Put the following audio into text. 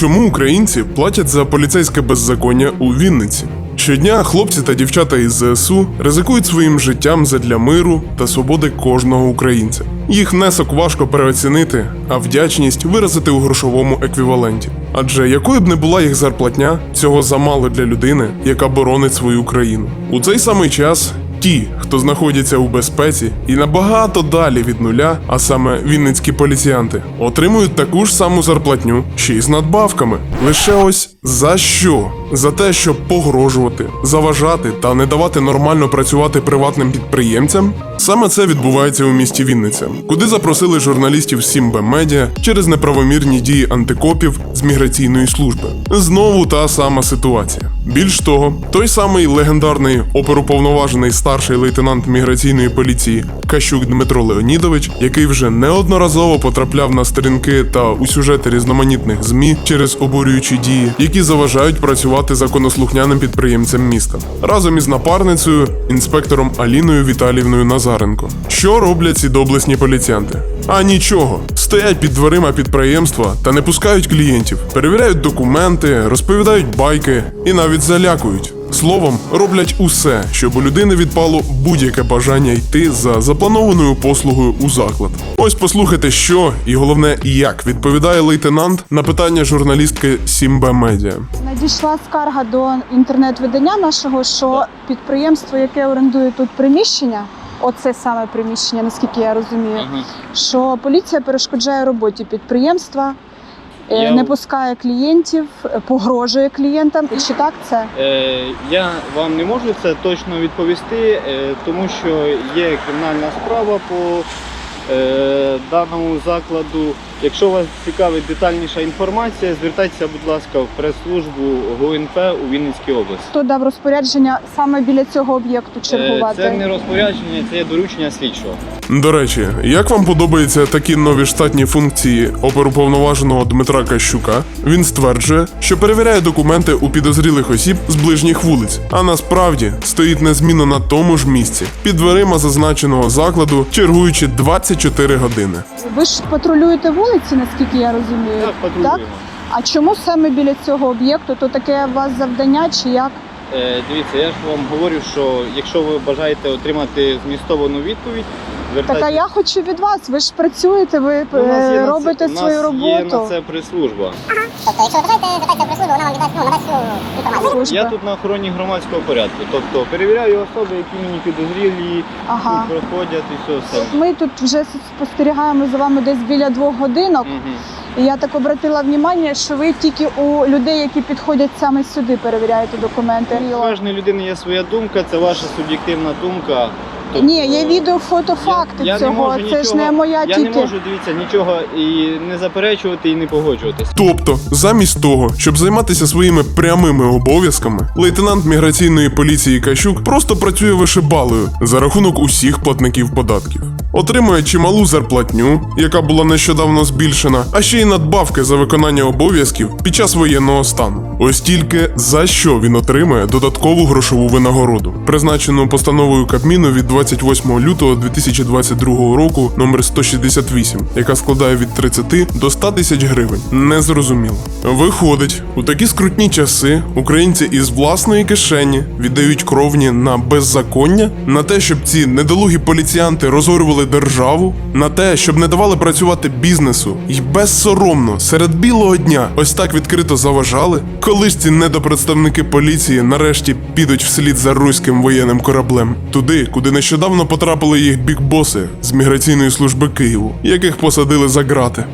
Чому українці платять за поліцейське беззаконня у Вінниці? Щодня хлопці та дівчата із ЗСУ ризикують своїм життям задля миру та свободи кожного українця. Їх внесок важко переоцінити, а вдячність виразити у грошовому еквіваленті. Адже якою б не була їх зарплатня, цього замало для людини, яка боронить свою країну. У цей самий час Ті, хто знаходяться у безпеці і набагато далі від нуля, а саме вінницькі поліціянти, отримують таку ж саму зарплатню, ще й з надбавками. Лише ось за що? За те, щоб погрожувати, заважати та не давати нормально працювати приватним підприємцям. Саме це відбувається у місті Вінниця, куди запросили журналістів Сімбе Медіа через неправомірні дії антикопів з міграційної служби. Знову та сама ситуація. Більш того, той самий легендарний оперуповноважений старший лейтенант міграційної поліції Кащук Дмитро Леонідович, який вже неодноразово потрапляв на сторінки та у сюжети різноманітних змі через обурюючі дії, які заважають працювати законослухняним підприємцям міста, разом із напарницею, інспектором Аліною Віталівною Назаренко. Що роблять ці доблесні поліціянти? А нічого, стоять під дверима підприємства та не пускають клієнтів, перевіряють документи, розповідають байки і навіть залякують. Словом, роблять усе, щоб у людини відпало будь-яке бажання йти за запланованою послугою у заклад. Ось послухайте, що і головне, як відповідає лейтенант на питання журналістки Сімбе Медіа. Надійшла скарга до інтернет-видання нашого, що підприємство, яке орендує тут приміщення, оце саме приміщення, наскільки я розумію, що поліція перешкоджає роботі підприємства, Я- не пускає клієнтів, е, погрожує клієнтам. Чи так це? Е, я вам не можу це точно відповісти, е, тому що є кримінальна справа по е, даному закладу. Якщо вас цікавить детальніша інформація, звертайтеся, будь ласка, в прес-службу ГУНП у Вінницькій області. Хто дав розпорядження саме біля цього об'єкту Е, чергувати? Це не розпорядження, це є доручення слідчого. До речі, як вам подобаються такі нові штатні функції оперуповноваженого Дмитра Кащука? Він стверджує, що перевіряє документи у підозрілих осіб з ближніх вулиць, а насправді стоїть незмінно на тому ж місці, під дверима зазначеного закладу, чергуючи 24 години. Ви ж патрулюєте вулиці, наскільки я розумію. Так, патрулюємо. А чому саме біля цього об'єкту? То таке у вас завдання чи як? Е, дивіться, я ж вам говорю, що якщо ви бажаєте отримати змістовану відповідь, Так а я хочу від вас. Ви ж працюєте, ви Ну, у нас е, на це- робите у нас свою Є роботу. на це прес-служба. Тобто, якщо ви бажаєте, звертайтеся в вона вам віддасть, ну, надасть всю інформацію. Я тут на охороні громадського порядку. Тобто перевіряю особи, які мені підозрілі, Ага. тут проходять і все все. Ми тут вже спостерігаємо за вами десь біля двох годинок. І я так обратила увагу, що ви тільки у людей, які підходять саме сюди, перевіряєте документи. У кожної людини є своя думка, це ваша суб'єктивна думка. Тобто, Ні, є відео, фотофакти я, я не цього. можу Це ж не моя Я тільки. не можу дивіться нічого і не заперечувати, і не погоджуватися. Тобто, замість того, щоб займатися своїми прямими обов'язками, лейтенант міграційної поліції Кащук просто працює вишибалою за рахунок усіх платників податків. Отримує чималу зарплатню, яка була нещодавно збільшена, а ще й надбавки за виконання обов'язків під час воєнного стану. Ось тільки за що він отримує додаткову грошову винагороду, призначену постановою Кабміну від 28 лютого 2022 року номер 168, яка складає від 30 до 100 тисяч гривень. Незрозуміло. Виходить, у такі скрутні часи українці із власної кишені віддають кровні на беззаконня, на те, щоб ці недолугі поліціянти розорювали державу, на те, щоб не давали працювати бізнесу, і безсоромно серед білого дня ось так відкрито заважали. Коли ж ці недопредставники поліції нарешті підуть вслід за руським воєнним кораблем, туди, куди нещодавно потрапили їх бікбоси з міграційної служби Києву, яких посадили за грати.